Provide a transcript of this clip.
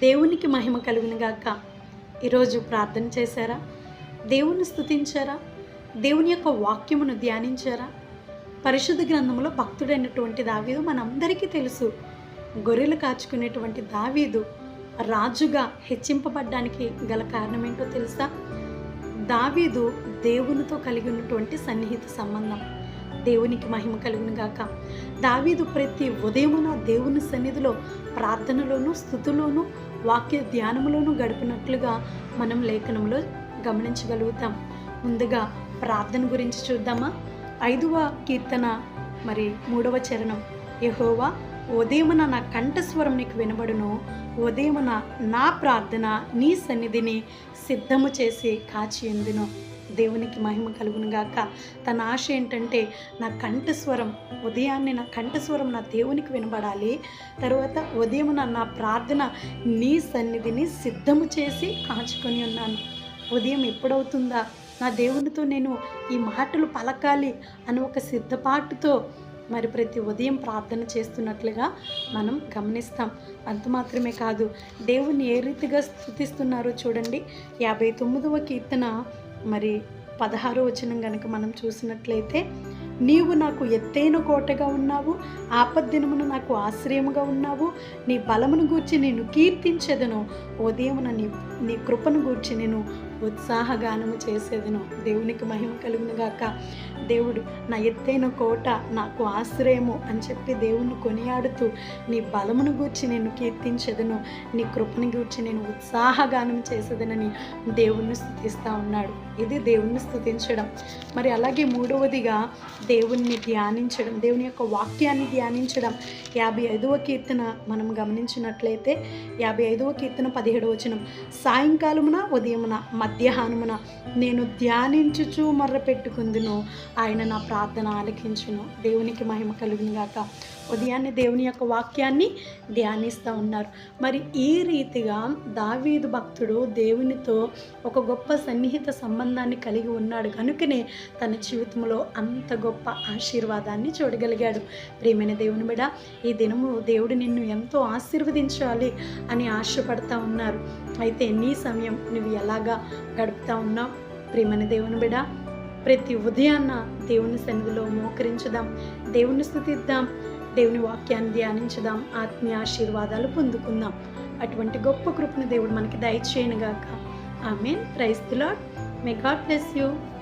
దేవునికి మహిమ కలిగినగాక ఈరోజు ప్రార్థన చేశారా? దేవుని స్తుతించారా? దేవుని యొక్క వాక్యమును ధ్యానించారా? పరిశుద్ధ గ్రంథంలో భక్తుడైనటువంటి దావీదు మనందరికీ తెలుసు. గొర్రెలు కాచుకునేటువంటి దావీదు రాజుగా హెచ్చింపబడ్డానికి గల కారణం ఏంటో తెలుసా? దావీదు దేవునితో కలిగి ఉన్నటువంటి సన్నిహిత సంబంధం. దేవునికి మహిమ కలుగునుగాక దావీదు ప్రతి ఉదయమున దేవుని సన్నిధిలో ప్రార్థనలోను స్థుతులోను వాక్య ధ్యానములోను గడిపినట్లుగా మనం లేఖనంలో గమనించగలుగుతాం. ముందుగా ప్రార్థన గురించి చూద్దామా? ఐదవ కీర్తన మరి మూడవ చరణం. యహోవా ఉదయమున నా కంఠస్వరం నీకు వినబడును. ఉదయమున నా ప్రార్థన నీ సన్నిధిని సిద్ధము చేసి కాచి ఎందును దేవునికి మహిమ కలుగును గాక. తన ఆశ ఏంటంటే నా కంఠస్వరం ఉదయాన్నే నా కంఠస్వరం నా దేవునికి వినబడాలి. తర్వాత ఉదయమున నా ప్రార్థన నీ సన్నిధిని సిద్ధము చేసి కాచుకొని ఉన్నాను. ఉదయం ఎప్పుడవుతుందా? నా దేవునితో నేను ఈ మాటలు పలకాలి అని ఒక సిద్ధపాటుతో మరి ప్రతి ఉదయం ప్రార్థన చేస్తున్నట్లుగా మనం గమనిస్తాం. అంత మాత్రమే కాదు దేవుని ఏ రీతిగా స్థుతిస్తున్నారో చూడండి. యాభై తొమ్మిదవ కీర్తన మరి పదహారు వచనం కనుక మనం చూసినట్లయితే నీవు నాకు ఎత్తైన కోటగా ఉన్నావు ఆపద్దినమున నాకు ఆశ్రయముగా ఉన్నావు నీ బలమును గూర్చి నేను కీర్తించేదను. ఉదయమున నీ నీ కృపను గూర్చి నేను ఉత్సాహగానము చేసేదను. దేవునికి మహిమ కలుగును గాక. దేవుడు నా ఎత్తైన కోట నాకు ఆశ్రయము అని చెప్పి దేవుణ్ణి కొనియాడుతూ నీ బలమును గూర్చి నేను కీర్తించేదను. నీ కృపను గూర్చి నేను ఉత్సాహగానం చేసేదనని దేవుణ్ణి స్థుతిస్తూ ఉన్నాడు. ఇది దేవుణ్ణి స్థుతించడం మరి అలాగే మూడవదిగా దేవుణ్ణి ధ్యానించడం దేవుని యొక్క వాక్యాన్ని ధ్యానించడం. యాభై ఐదవ కీర్తన మనం గమనించినట్లయితే యాభై ఐదవ కీర్తన పదిహేడవ వచనం. సాయంకాలమున ఉదయమున మధ్యాహ్నమున నేను ధ్యానించుచు మర్ర పెట్టుకుందును ఆయన నా ప్రార్థన ఆలకించును. దేవునికి మహిమ కలిగిన గాక. ఉదయాన్నే దేవుని యొక్క వాక్యాన్ని ధ్యానిస్తూ ఉన్నారు. మరి ఈ రీతిగా దావీదు భక్తుడు దేవునితో ఒక గొప్ప సన్నిహిత సంబంధాన్ని కలిగి ఉన్నాడు. కనుకనే తన జీవితంలో అంత గొప్ప గొప్ప ఆశీర్వాదాన్ని చూడగలిగాడు. ప్రియమైన దేవుని బిడ ఈ దినము దేవుడు నిన్ను ఎంతో ఆశీర్వదించాలి అని ఆశపడతా ఉన్నారు. అయితే నీ సమయం నువ్వు ఎలాగా గడుపుతా ఉన్నావు? ప్రియమైన దేవుని బిడ ప్రతి ఉదయాన్న దేవుని సన్నిధిలో మోకరించుదాం దేవుని స్థుతిద్దాం దేవుని వాక్యాన్ని ధ్యానించుదాం ఆత్మీయ ఆశీర్వాదాలు పొందుకుందాం. అటువంటి గొప్ప కృపను దేవుడు మనకి దయచేయనుగాక. Amen. Praise the may God bless you.